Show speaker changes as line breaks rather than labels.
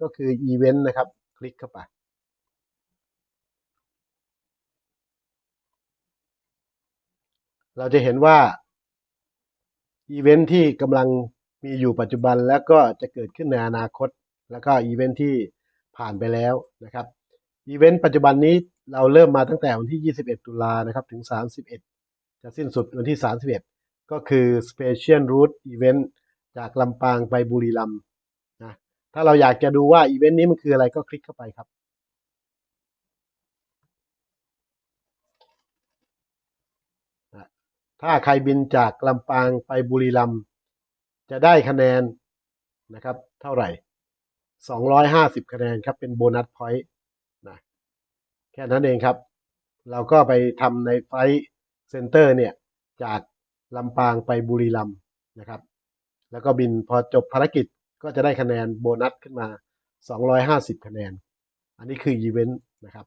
ก็คืออีเวนต์นะครับ คลิกเข้าไป เราจะเห็นว่าอีเวนท์ที่กำลังมีอยู่ปัจจุบันแล้วก็จะเกิดขึ้นในอนาคต แล้วก็อีเวนท์ที่ผ่านไปแล้วนะครับอีเวนต์ปัจจุบันนี้เราเริ่มมาตั้งแต่วันที่ 21 ตุลานะครับถึง 31 จะสิ้นสุดวันที่ 31 ก็คือ Special Route Event จากลำปางไปบุรีรัมย์ ถ้าเราอยากจะดูว่าอีเวนต์นี้มันคืออะไรก็คลิกเข้าไปครับ ถ้าใครบินจากลำปางไปบุรีรัมย์จะได้คะแนนนะครับ เท่าไหร่ 250 คะแนนครับ เป็นโบนัสพอยต์นะแค่นั้นเองครับ เราก็ไปทำในไฟเซ็นเตอร์เนี่ย จากลำปางไปบุรีรัมย์นะครับ แล้วก็บินพอจบภารกิจ ก็จะได้คะแนนโบนัสขึ้นมา 250 คะแนน อันนี้คืออีเวนต์นะครับ